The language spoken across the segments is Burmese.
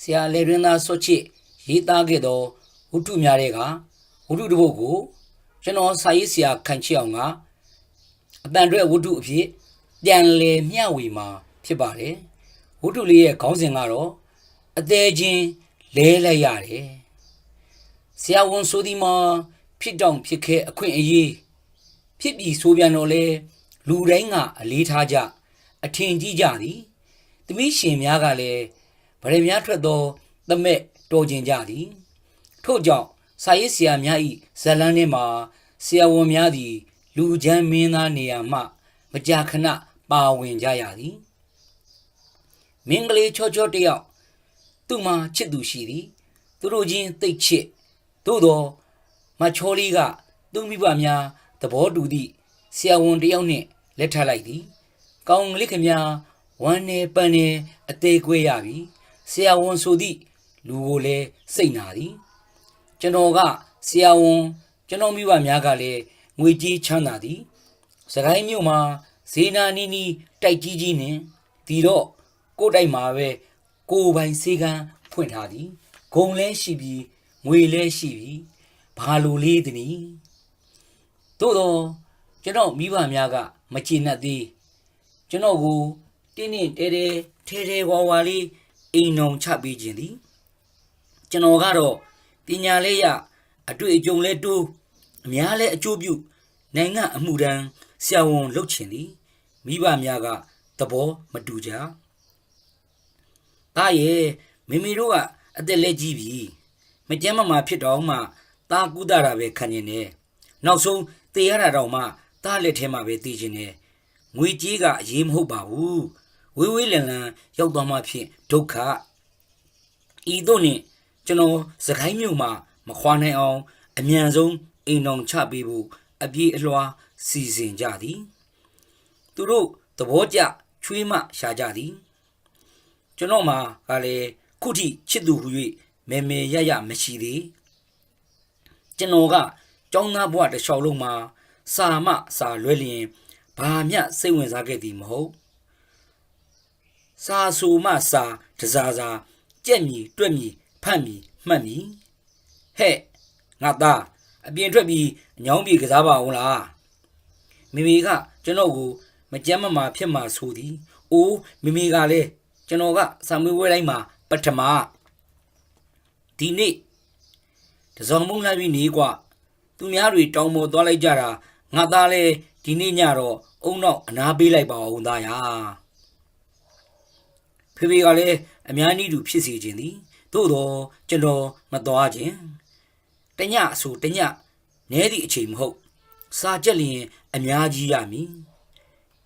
ဆရာလေရင်းသားဆွတ်ချစ်ရေးသားခဲ့သောဝတ္ထုများတဲ့ကဝတ္ထုတစ်ပုဒ်ကိုကျွန်တော်စာရေးဆရာခန့်ချစ်အောင်ကအတန်အတွက်ဝတ္ထုအဖြစ်ပြန်လည်မျှဝေမှာဖြစ်ပါတယ်ဝတ္ထုလေးရဲ့ခေါင်းစဉ်ကတော့အသေးချင်းလဲလိုက်ရတယ်ဆရာဝန်ဆိုဒီမှာဖြစ်တောင်ဖြစ်ခဲ့အခွင့်အရေးဖြစ်ပြီးဆိုပြန်တော့လေလူတိုင်းကအလေးထားကြအထင်ကြီးကြသည်သမီးရှင်များကလည်း ဗရေများထွက်သောသမက်တော်ကျင်ကြသည်ထို့ကြောင့်စာရေးဆရာများ၏ဇလန်းထဲမှာဆရာဝန်များသည် လူချမ်းမင်းသားနေရာမှ မကြာခဏပါဝင်ကြရသည်မင်္ဂလေးချောချောတစ်ယောက်သူ့မှာချစ်သူရှိသည်သူတို့ချင်းသိတ်ချစ်သို့သောမချောလေးကသူ့မိဘများသဘောတူသည့်ဆရာဝန်တစ်ယောက်နှင့်လက်ထပ်လိုက်သည် ကောင်းကလေးခင်ဗျာဝမ်းနေပန်းနေအသေးကွေးရပြီ ဆရာဝန်ဆိုသည့်လူကိုလည်းစိတ်နာသည်ကျွန်တော်ကဆရာဝန်ကျွန်တော်မိဘများကလည်းငွေကြီးချမ်းသာသည်စကိုင်းမြို့မှာဇေနာနီနီတိုက်ကြီးကြီးနဲ့ဒီတော့ကိုယ်တိုက်မှာပဲကိုယ်ပိုင်စေကန်းဖွင့်ထားသည်ဂုံလဲရှိပြီးငွေလဲရှိပြီးဘာလိုလေးတနည်းသို့တော့ကျွန်တော်မိဘများကမချင်နဲ့သေးကျွန်တော်ကိုတင်းတင်းတဲတဲထဲထဲဝါဝါလေး အိမ်အောင်ချပေးခြင်းသည်ကျွန်တော်ကတော့ပညာလေးရအတွေ့အကြုံလဲတိုးအများလဲအကျိုးပြုနိုင်ငံအမှုတန်းဆရာဝန်လုပ်ခြင်းသည်မိဘများကသဘောမတူကြ။ဒါရဲ့မိမိတို့ကအသက်လက်ကြီးပြီမကြမ်းမမာဖြစ်တော့မှတာကုသတာပဲခံနေတယ်။နောက်ဆုံးတေရတာတော့မှတားလက်ထဲမှာပဲတည်ခြင်းတယ်။ငွေကြေးကအရေးမဟုတ်ပါဘူး ဝေးဝေးလန်လန်ရောက်သွားမှဖြင့်ဒုက္ခဤတို့နှင့်ကျွန်တော်စကိုင်းမြို့မှာမခွာနိုင်အောင်အမြန်ဆုံးအိမ်တော်ချပေးဖို့အပြေးအလွှာစီစဉ်ကြသည် သူတို့သဘောကျချွေးမရှာကြသည် ကျွန်တော်မှာကလည်းခုထိချစ်သူဟူ၍မေမေရရမရှိသေးကျွန်တော်ကကျောင်းသားဘဝတစ်လျှောက်လုံးမှာစာမစာလွဲလျင်ဘာမျှစိတ်ဝင်စားခဲ့သည်မဟုတ် စာဆူမစာတစားစားကြက်မြီတွက်မြီဖတ်မြီမှတ်မြီဟဲ့ငါသားအပြင်ထွက်ပြီးအညောင်းပြေကစားပါဦးလားမိမိကကျွန်တော်ကိုမကြမ်းမမာဖြစ်မှာဆိုသည်အိုးမိမိကလည်းကျွန်တော်ကစာမေးပွဲတိုင်းမှာပထမဒီနေ့တစောင်းမုံလာပြီးနေกว่าသူများတွေတောင်းပေါ်သွားလိုက်ကြတာငါသားလည်း ဒီနေ့ညတော့အုံနောက်အနာပေးလိုက်ပါအောင်သားယာ ဖေဖေကလည်းအများကြီးတူဖြစ်စီခြင်းသည်သို့တော့ကျွန်တော်မသွားခြင်းတညအဆိုတညနဲသည့်အချိန်မဟုတ် စာကြက်လျင်အများကြီးရမည်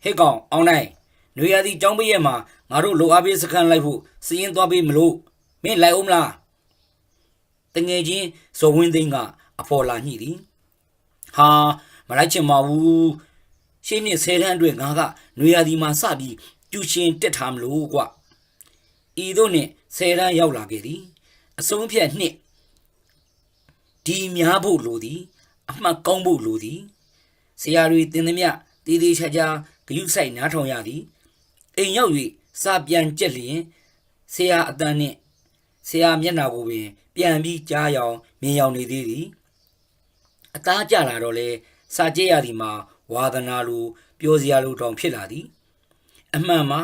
ဟဲ့ကောင်အောင်နိုင်နွေရသည်ចောင်းပရက်မှာငါတို့လိုအားပေးစခန်းလိုက်ဖို့စီရင်သွားပေးမလို့မင်းလိုက်အောင်မလားတငယ်ချင်းဇော်ဝင်းသိန်းကအဖော်လာညှိသည်ဟာမလိုက်ချင်ပါဘူးရှင်းနှစ်ဆယ်တန်းအတွက်ငါကနွေရာသီမှာစပြီးကျူရှင်တက်ထားမလို့ကွ ဤတို့နှင့်ဆယ်တန်းရောက်လာခဲ့သည်အဆုံးဖြတ်နှစ်ဒီများဖို့လိုသည် အမှတ်ကောင်းဖို့လိုသည်ဆရာတွေတင်သည်မြတည်တည်ချာချာဂယုဆိုင်နားထောင်ရသည်အိမ်ရောက်၍စာပြန်ကြက်လျင်ဆရာအတန်းနှင့်ဆရာမျက်နှာကိုပင် ပြန်ပြီးကြားရောင်မြင်ရောင်နေသေးသည်အသားကြလာတော့လေစာကြည့်ရသည်မှာဝါသနာလိုပြောစရာလိုတောင်ဖြစ်လာသည် အမှန်မှာ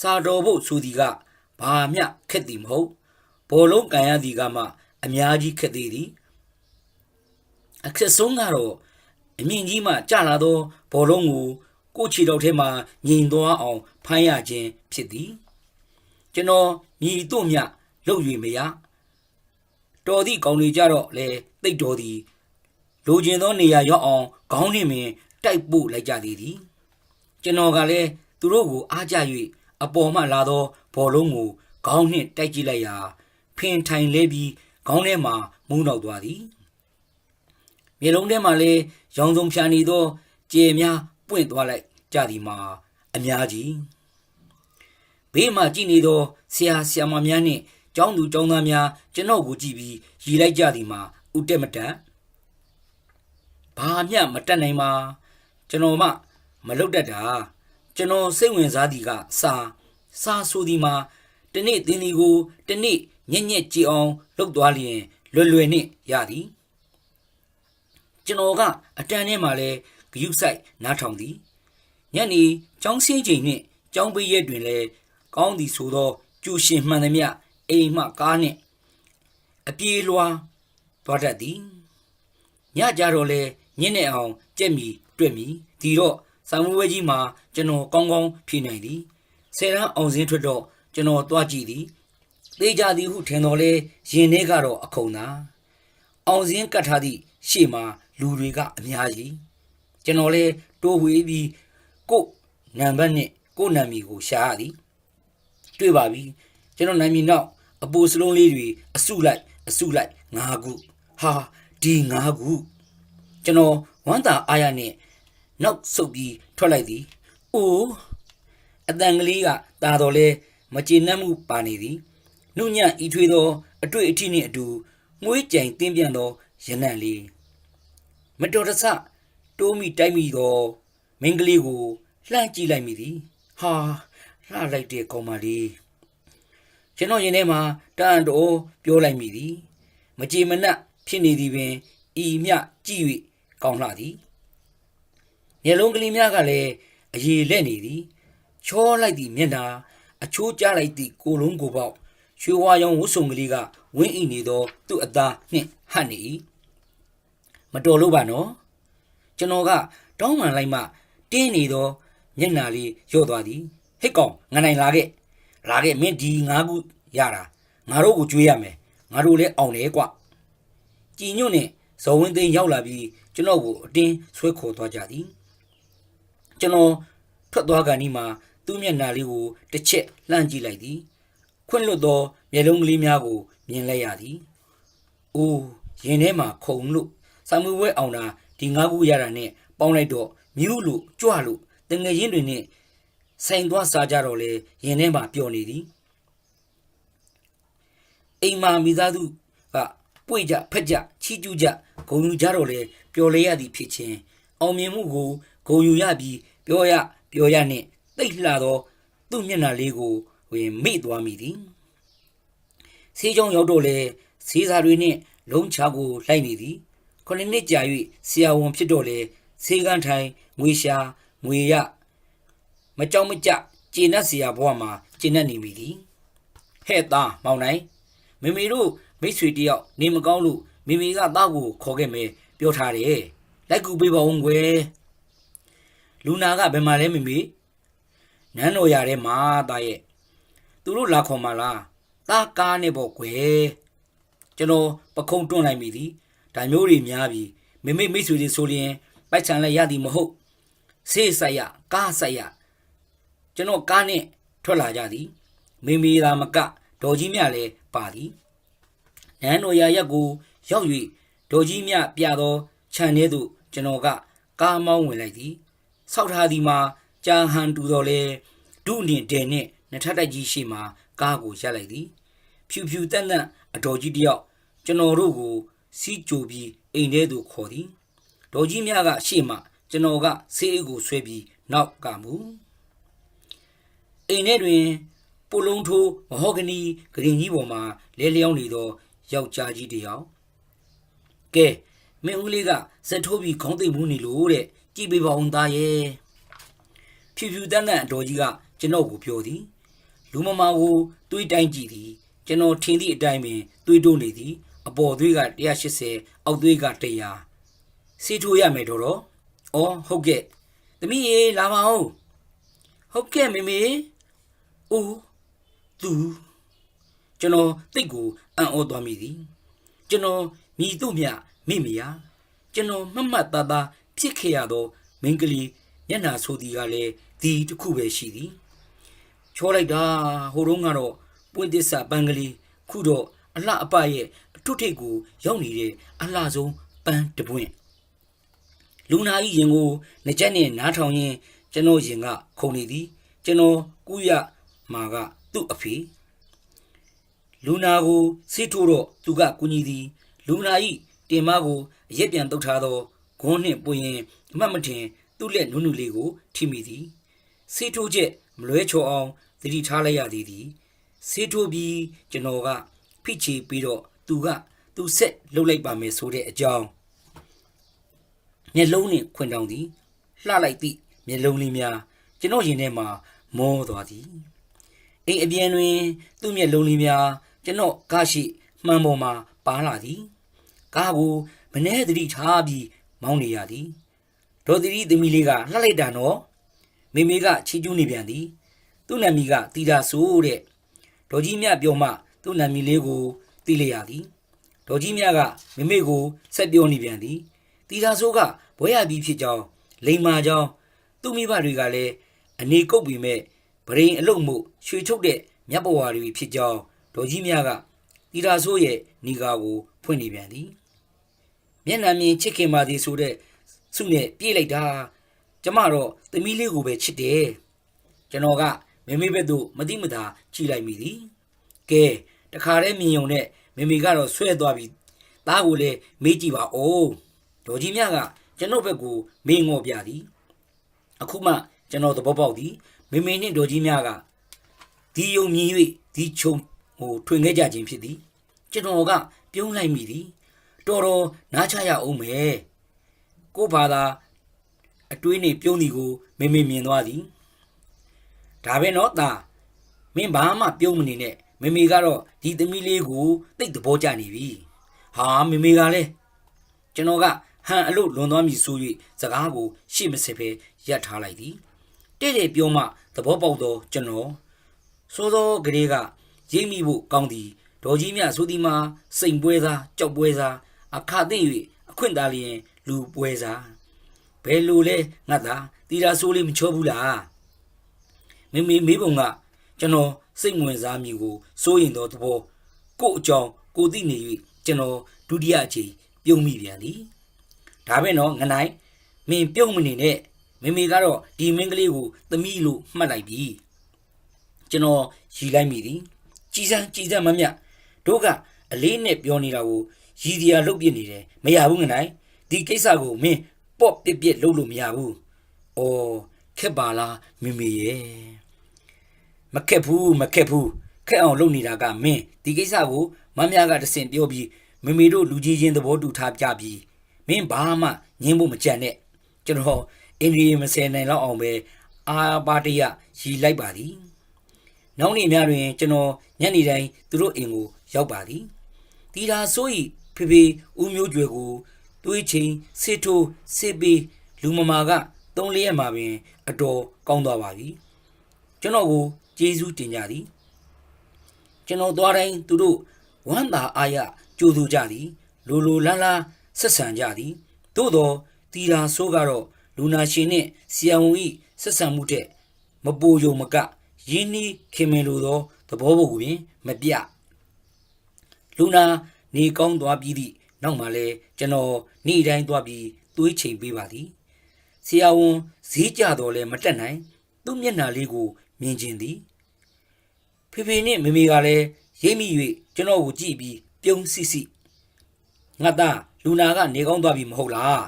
စာတော်ဖို့ဆိုသည်က ဘာမျှခက်သည်မဟုတ်ဘောလုံးကန်ရသည်ကမှအများကြီးခက်သေးသည်အခက်ဆုံးကတော့အမြင့်ကြီးမှကြလာသောဘောလုံးကိုကိုယ့်ခြေတော်ထဲမှာငြိမ်သွားအောင်ဖမ်းရခြင်းဖြစ်သည်ကျွန်တော်မြည်တို့မြလှုပ်၍မရတော်သည့်ကောင်းတွေကြတော့လေတိတ်တော်သည်လိုချင်သောနေရာရောက်အောင်ခေါင်းနှင့်ပင်တိုက်ပို့လိုက်ကြသေးသည်ကျွန်တော်ကလည်းသူတို့ကိုအားကြ၍ အပေါ်မှလာသောဘောလုံးကိုခေါင်းနှင့်တိုက်ကြည့်လိုက်ရာဖင်ထိုင်လဲပြီးခေါင်းထဲမှမုန်းတော့သွားသည်မျိုးလုံးထဲမှလည်းရောင်စုံဖြာနေသောကြယ်များပွင့်သွားလိုက်ကြသည်မှာအများကြီးဘေးမှကြည့်နေသောဆရာဆရာမများနှင့်ကျောင်းသူကျောင်းသားများကျွန်တော်ကိုကြည့်ပြီးရည်လိုက်ကြသည်မှာဥတက်မတက်ဘာမျှမတက်နိုင်ပါကျွန်တော်မှမလုတ်တတ်တာ ကျွန်တော်စိတ်ဝင်စားသည်ကစာစာဆိုသည်မှာတနေ့သင်သည်ကိုတနေ့ညက်ညက်ကြည်အောင်လှုပ်သွားလျင်လွယ်လွယ်နှင့်ရသည်ကျွန်တော်ကအတန်ထဲမှာလဲဂယုဆိုင်နားထောင်သည်ညနေကျောင်းစင်းချိန်နှင့်ကျောင်းပိရက်တွင်လဲကောင်းသည်ဆိုသောကျူရှင်မှန်သမျှအိမ်မှကားနှင့်အပြေးလွှားသွားတတ်သည်ညကြတော့လဲညနေအောင်ကြက်မီတွေ့မီဒီတော့ စာမွေးဝဲကြီးမှာကျွန်တော်ကောင်းကောင်းဖြေနိုင်သည်ဆယ်တန်းအောင်စင်းထွက်တော့ကျွန်တော်တွားကြည့်သည်သေးကြသည်ဟုထင်တော်လဲရင်ထဲကတော့အခုံသာအောင်စင်းကတ်ထားသည့်ရှေ့မှာလူတွေကအများကြီးကျွန်တော်လဲတိုးဝေးပြီးကို့နံပါတ်နဲ့ကို့နာမည်ကိုရှာရသည်တွေ့ပါပြီကျွန်တော်နာမည်နောက်အပူစလုံးလေးတွေအစုလိုက်အစုလိုက်၅ခုဟာဒီ၅ခုကျွန်တော်ဝမ်းသာအားရနဲ့ နောက်ဆုတ်ပြီးထွက်လိုက်သည်အိုးအတန်ကလေးကตาတော်လဲမကျေနပ်မှုပါနေသည်နှုတ်ညံ့ဤထွေးသောအတွေ့အထိနှင့်အတူငွေးကြိမ်တင်းပြန်သောရနံ့လေးမတော်တဆတိုးမိတိုက်မိသောမင်းကလေးကိုလှမ်းကြည့်လိုက်မိသည်ဟာလှလိုက်တဲ့ကောင်မလေးကျွန်တော်ရင်ထဲမှာတန်တော်ပြောလိုက်မိသည်မကြေမနပ်ဖြစ်နေသည်ပင်ဤမြကြည့်၍ကောင်းလှသည် မျက်လုံးကလေးများကလည်းအရေလက်နေသည်ချောလိုက်သည့်မျက်နှာအချိုးကျလိုက်သည့်ကိုယ်လုံးကိုယ်ပေါက်ရွှေဝါရောင်ဝတ်စုံကလေးကဝင်းအိနေသောသူ့အသားနှင့်ဟပ်နေ၏မတော်လို့ပါနော်ကျွန်တော်ကတောင်းမှန်လိုက်မှတင်းနေသောမျက်နှာလေးရော့သွားသည်ဟစ်ကောင်ငနိုင်လာခဲ့လာခဲ့မင်းဒီငါးခုရတာငါတို့ကိုကြွေးရမယ်ငါတို့လည်းအောင်တယ်ကွကြည်ညွန့်နဲ့ဇော်ဝင်းသိန်းရောက်လာပြီးကျွန်တော်ကိုအတင်းဆွဲခေါ်သွားကြသည် ကျွန်တော်ထွက်သွားကန်ဒီမှာသူ့မျက်နှာလေးကိုတစ်ချက်လှမ်းကြည့်လိုက်သည် ခွင့်လွတ်သောမျက်လုံးကလေးများကိုမြင်လိုက်ရသည်။အိုးရင်ထဲမှာခုန်လို့စာမွေဝဲအောင်တာဒီငါးခုရတာနဲ့ပေါင်းလိုက်တော့မြူးလို့ကြွလို့တငယ်ချင်းတွေနဲ့ဆိုင်သွားစားကြတော့လေရင်ထဲမှာပျော်နေသည်။အိမ်မှာမိသားစုကပွေကြဖက်ကြချီကျူးကြဂုံယူကြတော့လေပျော်လေရသည်ဖြစ်ချင်းအောင်မြင်မှုကိုဂုံယူရပြီး ပြောရပြောရနဲ့တိတ်လှသော သူ့မျက်နှာလေးကိုဝင်မိသွားမိသည်ဆေးကြောင်ရောက်တော့လေဆေးစာတွေနှင့်လုံးချကိုလိုက်နေသည်ခုနှစ်နှစ်ကြာ၍ဆရာဝန်ဖြစ်တော့လေဆေးကန်းထိုင်ငွေရှာငွေရမကြောက်မကြကျေနပ်စရာဘဝမှာကျေနပ်နေမိသည်ဟဲ့သားမောင်နိုင်မေမေတို့မိတ်ဆွေတယောက်နေမကောင်းလို့မေမေကသားကိုခေါ်ခဲ့မယ်ပြောထားတယ်လိုက်ကူပေးပါဦးကွယ် လူနာကဘယ်မှာလဲမမေနန်းတော်ရထဲမှာတာရဲ့သူတို့လာခေါ်มาလားတာကားနဲ့ပေါ့ကွယ်ကျွန်တော်ပခုံးတွန်းလိုက်မိသည်ဒါမျိုးတွေများပြီမိမိမိတ်ဆွေတွေဆိုရင်ပိုက်ဆံလည်းရသည်မဟုတ်ဆေးဆိုင်ရကားဆိုင်ရကျွန်တော်ကားနဲ့ထွက်လာကြသည်မိမိသာမကဒေါ်ကြီးမြလည်းပါသည်နန်းတော်ရရက်ကိုရောက်၍ဒေါ်ကြီးမြပြသောခြံထဲသို့ကျွန်တော်ကကားမောင်းဝင်လိုက်သည် ဆောက်ထားသည်မှာကြာဟန်တူတော်လဲဒုနှင့်တဲနှင့်နှစ်ထပ်တိုက်ကြီးရှိမှကားကိုရပ်လိုက်သည် ဖြူဖြူတန့်တန့်အတော်ကြီးတစ်ယောက်ကျွန်တော်တို့ကိုစီးကြိုပြီးအိမ်ထဲသို့ခေါ်သည်ဒေါ်ကြီးများကရှေ့မှကျွန်တော်ကဆေးအိတ်ကိုဆွဲပြီးနောက်ကမူအိမ်ထဲတွင်ပူလုံးထိုးမဟော့ဂနီဂရင်ကြီးပေါ်မှာလဲလျောင်းနေသောယောက်ျားကြီးတစ်ယောက်ကဲမင်းဦးလေးကစက်ထိုးပြီးခေါင်းသိပ်မှုနေလို့တဲ့ ကြည်ပေးပါအောင်သားရဲ့ဖြူဖြူတန်းတန်းအတော်ကြီးကကျွန်တော်ကိုပြောသည် လူမမာကိုတွေးတိုင်းကြည့်သည်ကျွန်တော်ထင်သည့်အတိုင်းပင်တွေးတိုးနေသည် အပေါ်သွေးက180အောက်သွေးက100စီထိုးရမယ်တော့တော့အော်ဟုတ်ကဲ့သမီးရေလာပါဦးဟုတ်ကဲ့မေမေအိုးသူကျွန်တော်တိတ်ကိုအံ့ဩသွားမိသည် ကျွန်တော်မြည်တို့မြမိမယာကျွန်တော်မှတ်မှတ်သားသား ဖြစ်ခဲ့ရသောမင်းကလေးမျက်နှာဆိုသည်ကလည်းဒီတစ်ခုပဲရှိသည်ချောလိုက်တာဟိုတုန်းကတော့ပွင့်တစ္ဆာပန်းကလေးခုတော့အလှအပရဲ့အထွတ်ထိပ်ကိုရောက်နေတဲ့အလှဆုံးပန်းတပွင့်လူနာကြီးရင်ကိုနှစ်ချက်နဲ့နားထောင်ရင်ကျွန်တော်ရင်ကခုန်နေသည် ကျွန်တော်ကူးရမှာကသူ့အဖေလူနာကိုဆေးထိုးတော့သူကကူညီသည် လူနာဤတင်မကိုအရက်ပြန်တုတ်ထားသော ဂွန်းနှင့်ပွင့်ရင်အမှတ်မထင်သူ့လက်နုနုလေးကိုထိမိသည်ဆေးထိုးချက်မလွဲချော်အောင်သတိထားလိုက်ရသည်သည်ဆေးထိုးပြီးကျွန်တော်ကဖိချေပြီးတော့သူကသူဆက်လှုပ်လိုက်ပါမယ်ဆိုတဲ့အကြောင်းမျက်လုံးနဲ့ခွင်တောင်သည်လှလိုက်သည့်မျက်လုံးလေးများကျွန်တော်ရင်ထဲမှာမောသွားသည်အိမ်အပြင်တွင် သူ့မျက်လုံးလေးများကျွန်တော်ကားရှိမှန်ပေါ်မှာပါလာသည်ကားကိုမနှဲသတိထားပြီး မောင်းနေရသည်ဒေါ်သီရီသမီးလေးကလှလိုက်တာနော်မိမိကချီကျူးနေပြန်သည်သူ့နာမည်ကတီတာဆိုတဲ့ဒေါ်ကြီးမြပြောမှသူ့နာမည်လေးကိုသိလိုက်ရသည်ဒေါ်ကြီးမြကမိမိကိုဆက်ပြောနေပြန်သည်တီတာဆိုကဘွဲရပြီးဖြစ်ကြောင်းလိန်မာကြောင်းသူ့မိဘတွေကလည်းအနေကုပ်ပြီးမဲ့ဗရင်အလုတ်မှုရွှေထုတ်တဲ့မြတ်ဘဝတွေဖြစ်ကြောင်းဒေါ်ကြီးမြကတီတာဆိုရဲ့ညီကာကိုဖွင့်နေပြန်သည် မျက်နှာမြင်ချစ်ခင်ပါသည်ဆိုတဲ့စုနဲ့ပြေးလိုက်တာကျမတော့သမီးလေးကိုပဲချစ်တယ်ကျွန်တော်ကမေမေဘက်သို့မတိမတာကြည့်လိုက်မိသည်ကဲတခါတည်းမြင်ုံနဲ့မေမေကတော့ဆွဲသွားပြီသားကိုလည်းမေးကြည့်ပါဦးဒေါ်ကြီးမြကကျွန်တော်ဘက်ကိုမေးငေါ်ပြသည်အခုမှကျွန်တော်သဘောပေါက်သည်မေမေနဲ့ဒေါ်ကြီးမြကဒီယုံမြင်၍ဒီခြုံဟိုထွင်ခဲ့ကြခြင်းဖြစ်သည်ကျွန်တော်ကပြုံးလိုက်မိသည် တော်တော်နားချရအောင်မယ်ကို့ဘာသာအတွေးနဲ့ပြုံးသည်ကိုမေမေမြင်သွားသည်ဒါပဲနော်ตาမင်းဘာမှပြုံးမနေနဲ့မေမေကတော့ဒီသမီးလေးကိုတိတ်သဘောကျနေပြီဟာမေမေကလည်းကျွန်တော်ကဟန်အလို့လွန်သွားပြီဆို၍စကားကိုရှေ့မစစ်ပဲရပ်ထားလိုက်သည်တဲ့တဲ့ပြောမှသဘောပေါက်တော့ကျွန်တော်စိုးစောကလေးကရိပ်မိဖို့ကောင်းသည်ဒေါ်ကြီးမြဆိုသည်မှာစိန်ပွဲသားကြောက်ပွဲသား အခါသိမ့်၍အခွင့်သားလျင်လူပွဲသားဘယ်လိုလဲငါသာတီတာဆိုးလေးမချောဘူးလားမမေမေးပုံကကျွန်တော်စိတ်ဝင်စားမိကိုစိုးရင်တော့သဘောကို့အကြောင်းကိုသိနေ၍ကျွန်တော်ဒုတိယအချိန်ပြုံးမိပြန်သည်ဒါပဲနော်ငနိုင်မင်းပြုံးမနေနဲ့မေမေကတော့ဒီမင်းကလေးကိုသမီးလို့မှတ်လိုက်ပြီကျွန်တော်ရီလိုက်မိသည်ကြည်စမ်းကြည်စမ်းမမြတ်တို့ကအလေးနဲ့ပြောနေတာကို ရည်ဒီယာလုတ်ပြစ်နေတယ်မရဘူးငနိုင်ဒီကိစ္စကိုမင်းပေါ့ပြစ်ပြစ်လုပ်လို့မရဘူးအော်ခက်ပါလားမေမေရဲ့မခက်ဘူးမခက်ဘူးခက်အောင်လုပ်နေတာကမင်းဒီကိစ္စကိုမမများကတဆင်ပြောပြီးမေမေတို့လူကြီးချင်းသဘောတူထားကြပြီးမင်းဘာမှငင်းဖို့မကြံနဲ့ကျွန်တော်အင်ဒီမစဲနိုင်လောက်အောင်ပဲအာပါတရရီလိုက်ပါသည်နောက်နေ့များတွင်ကျွန်တော်ညနေတိုင်းသူတို့အိမ်ကိုရောက်ပါသည်တီတာဆိုဤ ဖေဖေဦးမျိုးကျွယ်ကိုတွေးချင်းစေထိုးစေပေးလူမမာကသုံးလျက်မှာပင်အတော်ကောင်းသွားပါပြီကျွန်တော်ကိုကျေးဇူးတင်ကြသည်ကျွန်တော်သွားတိုင်းသူတို့ဝမ်းသာအားရကြိုးဆိုကြသည်လိုလိုလားလားဆက်ဆံကြသည်သို့တော့တီတာဆိုးကတော့လူနာရှင်နှင့်ဆီယံဝန်ဤဆက်ဆံမှုတဲ့မပူယုံမကရင်းနှီးခင်မင်လိုသောသဘောပုတ်ပင်မပြလူနာ နေကောင်းသွားပြီးသည့်နောက်မှလည်းကျွန်တော်နေ့တိုင်းသွားပြီးသွေးချိန်ပေးပါသည်ဆရာဝန်ဈေးကြတော့လဲမတက်နိုင် သူ့မျက်နှာလေးကိုမြင်ကျင်သည်ဖေဖေနဲ့မေမေကလည်းရိပ်မိ၍ကျွန်တော်ကိုကြည့်ပြီးပြုံးစီစီငါသားလူနာကနေကောင်းသွားပြီမဟုတ်လား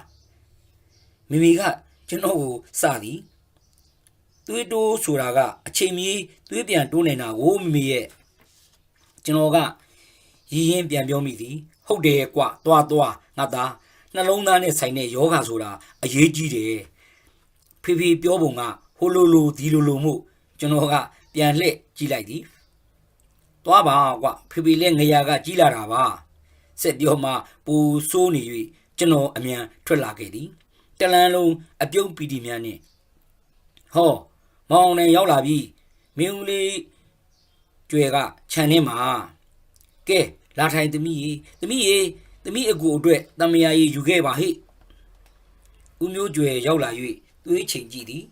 မေမေကကျွန်တော်ကိုစသည်သွေးတိုးဆိုတာကအချိန်မီသွေးပြန်တိုးနေတာကိုမမေရဲ့ကျွန်တော်က ရည်ရင်ပြန်ပြောမိသည်ဟုတ်တယ်ကွသွားသွားငါသားနှလုံးသားနဲ့ဆိုင်တဲ့ယောဂဆိုတာအရေးကြီးတယ်ဖေဖေပြောပုံကဟိုလိုလိုဒီလိုလိုမှုကျွန်တော်ကပြန်လှည့်ကြည့်လိုက်သည်သွားပါကွဖေဖေလည်းငရာကကြီးလာတာပါဆက်ပြောမှပူဆိုးနေ၍ကျွန်တော်အမြန်ထွက်လာခဲ့သည်တလန်းလုံးအပြုံးပီတီများနဲ့ဟောမောင်နဲ့ရောက်လာပြီမင်းဦးလေးကျွဲကခြံထဲမှာကဲ လာထိုင်သမီးရေသမီးရေသမီးအကူအတွက်တမယာကြီးယူခဲ့ပါဟိဦးမျိုးကျွဲရောက်လာ၍သွေးချိန်ကြည့်သည်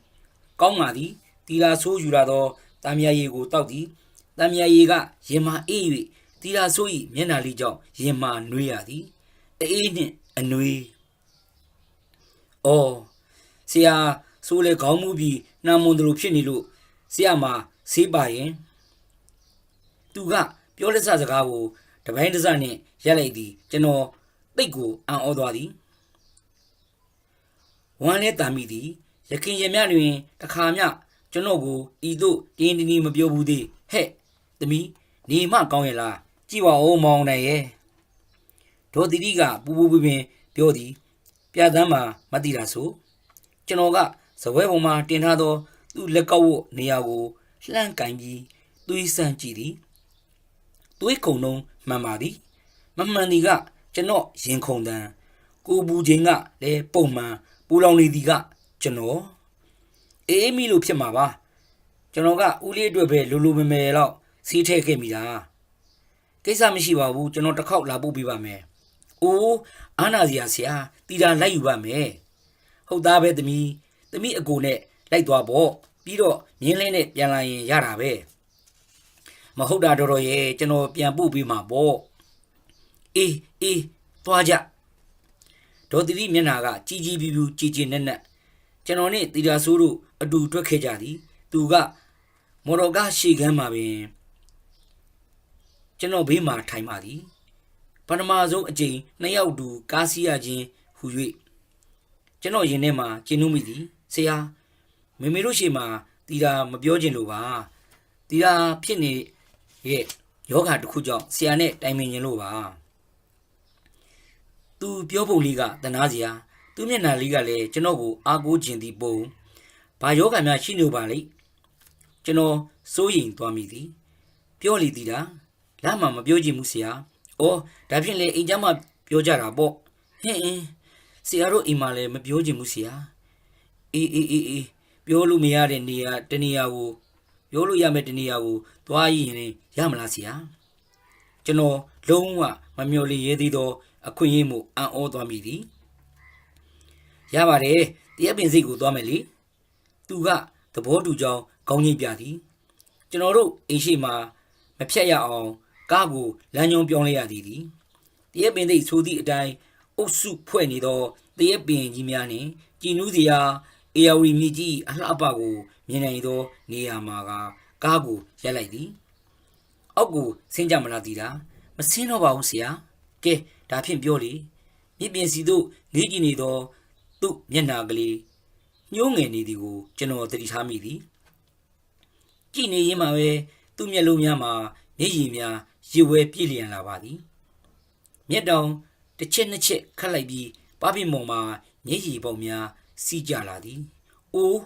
ကောင်းပါသည်တီလာဆိုးယူလာသောတမယာကြီးကိုတောက်သည်တမယာကြီးကရင်မာအေး၍တီလာဆိုး၏မျက်နှာလေးကြောင့်ရင်မာနှွေးရသည်အေးနှင့်အနှွေးအော်ဆရာဆိုးလေခေါင်းမူပြီးနှမ်းမွန်တယ်လို့ဖြစ်နေလို့ဆရာမဆေးပါရင်သူကပြောလက်စစကားကို တပိုင်းတစ်စနဲ့ရက်လိုက်သည်ကျွန်တော်တိတ်ကိုအံ့ဩသွားသည်ဝမ်းလဲတာမိသည်ရခင်ရမြတွင်တခါမြကျွန်တော်ကိုဤသို့တင်းတင်းမပြောဘူးသေးဟဲ့သမီးနေမကောင်းရဲ့လားကြည့်ပါဦးမောင်နိုင်ရဲ့ဒေါ်တီတီကပူပူပင်ပင်ပြောသည် ပြသမ်းမှာမသိတာဆိုကျွန်တော်ကဇပွဲပေါ်မှာတင်ထားသောသူ့လက်ကောက်ဝတ်နေရာကိုလှမ်းကင်ပြီးသွေးဆန်းကြည့်သည်သွေးခုန်လုံး မှန်ပါသည်မမှန်သည်ကကျွန်တော်ရင်ခုန်တန်းကိုပူချင်းကလည်းပုံမှန်ပူလောင်နေသည်ကကျွန်တော်အေးအေးမီလို့ဖြစ်မှာပါကျွန်တော်ကဦးလေးအတွက်ပဲလူလူမဲမဲတော့စီးထည့်ခဲ့မိတာကိစ္စမရှိပါဘူးကျွန်တော်တစ်ခေါက်လာပို့ပေးပါမယ်အိုးအာနာစီယာဆရာတီတာလိုက်ယူပါမယ်ဟုတ်သားပဲသမီးသမီးအကိုနဲ့လိုက်သွားပေါ့ပြီးတော့မြင်းလင်းနဲ့ပြန်လာရင်ရတာပဲ မဟုတ်တာတော်တော်ရဲ့ကျွန်တော်ပြန်ပို့ပေးမှာပေါ့အေးအေးသွားကြဒေါ်တီတီမျက်နှာကကြီးကြီးပြူပြူကြည်ကြည်နက်နက်ကျွန်တော်နဲ့တီတာဆိုးတို့အတူထွက်ခဲ့ကြသည်သူကမော်တော်ကားရှေ့ကမ်းမှာပင်ကျွန်တော်ဘေးမှာထိုင်ပါသည်ပထမဆုံးအကြိမ်နှစ်ယောက်တူကားစီးရခြင်းဟူ၍ကျွန်တော်ရင်ထဲမှာကျင်းနှုမိသည်ဆရာမေမေတို့ရှေ့မှာတီတာမပြောချင်လို့ပါတီတာဖြစ်နေ ရဲ့ယောဂတစ်ခုကြောင့်ဆရာနဲ့တိုင်ပင်ခြင်းလို့ပါသူပြောပုံလေးကတနာစရာသူမျက်နှာလေးကလည်းကျွန်တော်ကိုအားကိုးခြင်းသည်ပုံဘာယောဂများရှိနေပါလိမ့်ကျွန်တော်စိုးရိမ်သွားမိသည်ပြောလီတီတာလမ်းမှာမပြောချင်ဘူးဆရာ။အော်ဒါဖြင့်လေအိမ်ကျမ်းမှာပြောကြတာပေါ့။ဟင်းအင်းဆရာတို့အိမ်မှာလည်းမပြောချင်ဘူးဆရာ။အေးအေးအေးအေးပြောလို့မရတဲ့နေရာတနေရာကို ပြောလို့ရမယ့်တနေရာကိုသွားရရင်လည်းရမလားဆရာ။ကျွန်တော်လုံးဝမမျှော်လင့်ရဲသေးသောအခွင့်အရေးမှုအံ့ဩသွားမိသည်။ရပါတယ်တရက်ပင်စိတ်ကိုသွားမယ်လေ။သူကသဘောတူကြောင်းခေါင်းကြီးပြသည်။ကျွန်တော်တို့အိမ်ရှိမှာမဖြတ်ရအောင်ကားကိုလမ်းညွှန်ပြောင်းလဲရသည်သည်တရက်ပင်သိပ်ဆိုသည့်အတိုင်းအုပ်စုဖွဲ့နေသောတရက်ပင်ကြီးများနှင့်ကြည်နူးစရာ အေယာဝီမြစ်ကြီးအလှပကိုမြင်နိုင်သောနေရာမှာကကားကိုရက်လိုက်သည်အောက်ကိုဆင်းကြမလားသည်လားမဆင်းတော့ပါဘူးဆရာကဲဒါဖြင့်ပြောလေမြစ်ပြင်စီသို့လေးကြည့်နေသောသူ့မျက်နှာကလေးညှိုးငယ်နေသည်ကိုကျွန်တော်သတိထားမိသည်ကြည့်နေရင်မှပဲသူ့မျက်လုံးများမှာမျက်ရည်များရေဝဲပြည့်လျံလာပါသည်မျက်တောင်တစ်ချက်နှစ်ချက်ခတ်လိုက်ပြီးပပင်မောင်မှာမျက်ရည်ပေါက်များ စီးကြလာသည်အိုး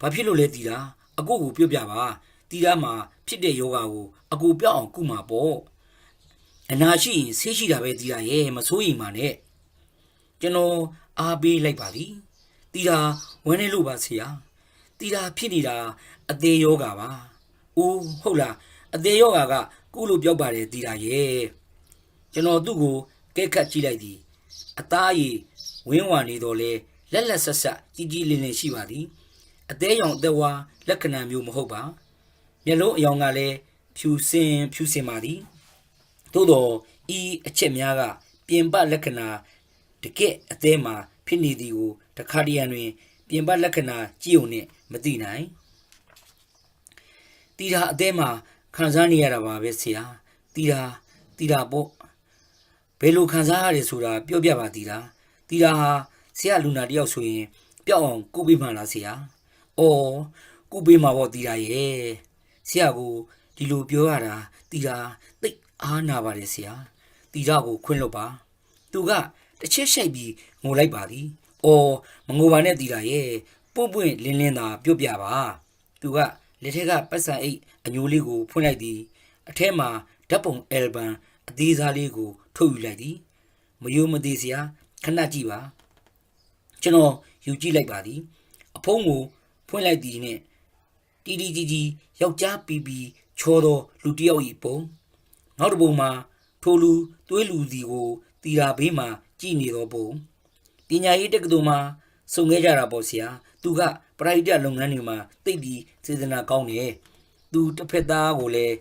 ဘာဖြစ်လို့လဲတီတာအကိုကိုပြောပြပါတီတာမှာဖြစ်တဲ့ယောဂါကိုအကိုပြောက်အောင်ကုမှာပေါ့အနာရှိရင်ဆေးရှိတာပဲတီတာရဲ့မစိုးရိမ်ပါနဲ့ကျွန်တော်အားပေးလိုက်ပါသည်တီတာဝမ်းနေလို့ပါဆရာတီတာဖြစ်နေတာအသေးယောဂါပါအိုးဟုတ်လားအသေးယောဂါကကုလို့ပြောက်ပါတယ်တီတာရဲ့ကျွန်တော်သူ့ကိုကဲကတ်ကြည့်လိုက်သည်အသားရည်ဝင်းဝါနေတော့လဲ လက်လက်ဆက်ဆက်ကြီးကြီးလင်းလင်းရှိပါသည်အသေးရောင်အသက်ဝါလက္ခဏာမျိုးမဟုတ်ပါမျက်လုံးအယောင်ကလည်းဖြူစင်ဖြူစင်ပါသည်သို့တော့ဤအချက်များကပြင်ပလက္ခဏာတကယ့်အသေးမှာဖြစ်နေသည်ကိုတခါတရံတွင် ပြင်ပလက္ခဏာကြည့်ုံနဲ့မသိနိုင်တီတာအသေးမှာခံစားနေရတာပါပဲဆရာတီတာတီတာပေါ့ဘယ်လိုခံစားရတယ်ဆိုတာပြောပြပါတီတာတီတာဟာ ဆရာလူနာတယောက်ဆိုရင်ပျောက်အောင်ကုပေးမှလားဆရာအော်ကုပေးမှာပေါ့တီတာရဲ့ဆရာကိုဒီလိုပြောရတာတီတာသိအားနာပါတယ်ဆရာတီတာကိုခွင့်လွတ်ပါသူကတစ်ချက်ရှိုက်ပြီးငိုလိုက်ပါသည်အော်မငိုပါနဲ့တီတာရဲ့ပွန့်ပွန့်လင်းလင်းသာပြုတ်ပြပါသူကလက်ထက်ကပတ်စံအိတ်အညိုလေးကိုဖွင့်လိုက်သည်အထက်မှာဓာတ်ပုံအယ်ဘမ်အသေးစားလေးကိုထုတ်ယူလိုက်သည်မယိုမသေးစရာခဏကြည့်ပါ ကျွန်တော်ယူကြည့်လိုက်ပါသည်အဖုံးကိုဖွင့်လိုက်သည်နှင့်တီတီကြီးကြီးယောက်ျားပီပီချောသောလူတစ်ယောက်၏ပုံနောက်တစ်ပုံမှာထိုလူသွေးလူစီကိုတီရာဘေးမှာကြည်နေသောပုံပညာရေးတက္ကသိုလ်မှာစုံခဲ့ကြတာပေါ့ဆရာသူကပရိုက်တာလုပ်ငန်းတွေမှာတိတ်ပြီးစေတနာကောင်းတယ်သူတစ်ဖက်သားကိုလည်း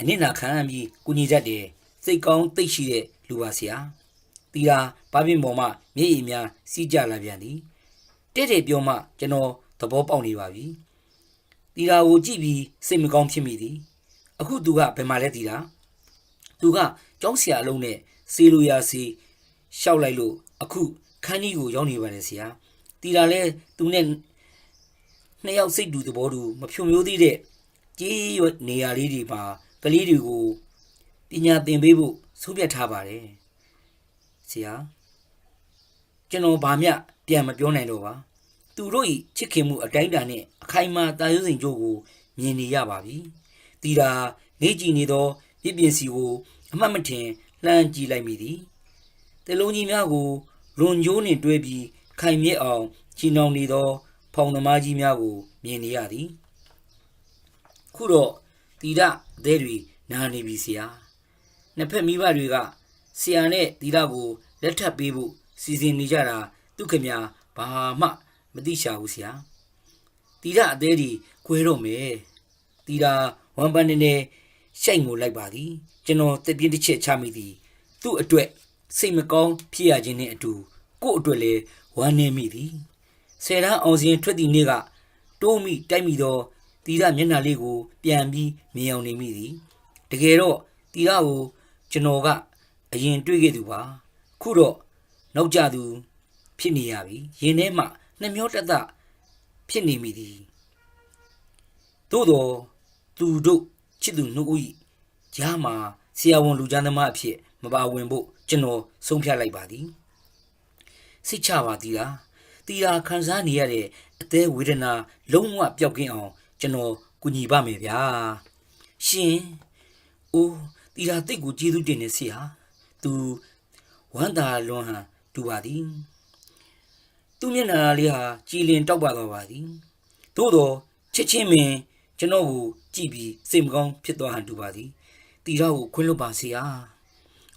အနစ်နာခံပြီးကုညီတတ်တယ်စိတ်ကောင်းသိရှိတဲ့လူပါဆရာ တီတာဘာပြင်ပေါ်မှာမျက်ရည်များစီးကြလာပြန်သည်တဲ့တဲ့ပြောမှကျွန်တော်သဘောပေါက်နေပါပြီတီတာကိုကြည့်ပြီးစိတ်မကောင်းဖြစ်မိသည် အခုသူကဘယ်မှာလဲတီတာသူကကျောင်းဆရာအလုံးနဲ့စေလိုရာစီရှောက်လိုက်လို့အခုခန်းကြီးကိုရောက်နေပါတယ်ဆရာတီတာလဲသူနဲ့နှစ်ယောက်စိတ်တူသဘောတူမဖြုံမျိုးသေးတဲ့ကြေးရွက်နေရာလေးတွေမှာကလေးတွေကိုပညာသင်ပေးဖို့ဆုံးဖြတ်ထားပါတယ် ဆရာကျွန်တော်ဘာမျှပြန်မပြောနိုင်တော့ပါသူတို့ဤချစ်ခင်မှုအတိုင်းအတာနဲ့အခိုင်အမာတာရုံးစိန်ကြိုးကိုမြင်နေရပါပြီတီတာနေကြည့်နေသောပြည့်ပြင်းစီကိုအမှတ်မထင်လှမ်းကြည့်လိုက်မိသည်တလုံးကြီးများကိုလွန်ကျိုးနှင့်တွဲပြီးခိုင်မြဲအောင်ချီနှောင်နေသော ဖောင်သမားကြီးများကို မြင်နေရသည်ခုတော့တီဒအသေးတွေနာနေပြီဆရာနှစ်ဖက်မိဘတွေက ဆရာနဲ့တီဒကိုလက်ထပ်ပေးဖို့စီစဉ်နေကြတာသူခင်ဗျာဘာမှမသိရှာဘူးဆရာတီဒအသေးတွေကွဲတော့မယ်တီဒဝမ်ပန်နေနေရှိုက်ငိုလိုက်ပါသည်ကျွန်တော်တပြင်းတစ်ချက်ချမိသည်သူ့အတွက်စိတ်မကောင်းဖြစ်ရခြင်းနဲ့အတူကို့အတွက်လည်းဝမ်းနည်းမိသည်ဆယ်တန်းအောင်စင်ထွက်သည့်နေ့ကတိုးမိတိုက်မိသောတီရမျက်နှာလေးကို ပြန်ပြီးမြင်အောင်နေမိသည်တကယ်တော့တီရကိုကျွန်တော်က အရင်တွေ့ခဲ့သူပါခုတော့နောက်ကျသူဖြစ်နေရပြီရင်ထဲမှာနှမျောတတဖြစ်နေမိသည်သို့တော့သူတို့ချစ်သူနှုတ်ဦးကြားမှာဆရာဝန်လူချမ်းသမားအဖြစ်မပါဝင်ဖို့ကျွန်တော်ဆုံးဖြတ်လိုက်ပါသည်စိတ်ချပါသည်လားတီတာခံစားနေရတဲ့အသေးဝေဒနာလုံးဝပျောက်ကင်းအောင်ကျွန်တော်ကူညီပါမယ်ဗျာရှင်အိုးတီတာတိတ်ကိုကျေးဇူးတင်နေစီဟာ သူဝမ်းသာလွန်ဟန်တူပါသည်သူ့မျက်နှာလေးဟာကြည်လင်တောက်ပါသွားပါသည်သို့တော့ချက်ချင်းပင်ကျွန်တော်ကိုကြည့်ပြီးစိတ်မကောင်းဖြစ်သွားဟန်တူပါသည်တီတာကိုခွင့်လွတ်ပါစီဟာ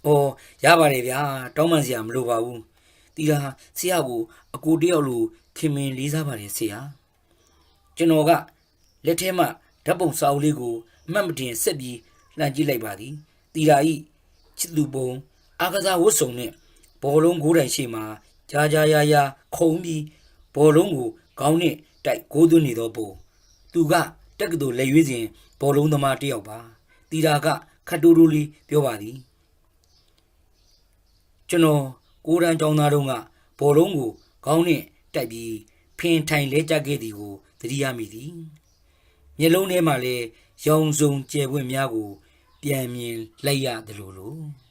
အော်ရပါတယ်ဗျာတောင်းပန်စရာမလိုပါဘူးတီလာဆရာကိုအကိုတယောက်လိုခင်မင်လေးစားပါတယ်ဆရာကျွန်တော်ကလက်ထဲမှာဓာတ်ပုံစာအုပ်လေးကိုအမှတ်မတင်ဆက်ပြီးလှန်ကြည့်လိုက်ပါသည်တီလာဤချစ်သူပုံ အာကစားဝတ်စုံနဲ့ဘောလုံးဂိုးတိုင်ရှိမှာဂျာဂျာယာယာခုံပြီးဘောလုံးကိုခေါင်းနဲ့တိုက်ဂိုးသွင်းနေသောပုံသူကတက်ကတူလက်ရွေးစဉ်ဘောလုံးသမားတစ်ယောက်ပါတီလာကခတ်တူတူလေးပြောပါသည်ကျွန်တော်ကိုရန်ကြောင်းသားတို့ကဘောလုံးကိုခေါင်းနဲ့တိုက်ပြီးဖင်ထိုင်လဲကြခဲ့သည်ကိုသတိရမိသည်မျက်လုံးထဲမှာလည်းရောင်စုံကျယ်ပွင့်များကို ပြန်မြင်လိုက်ရတယ်လို့လို့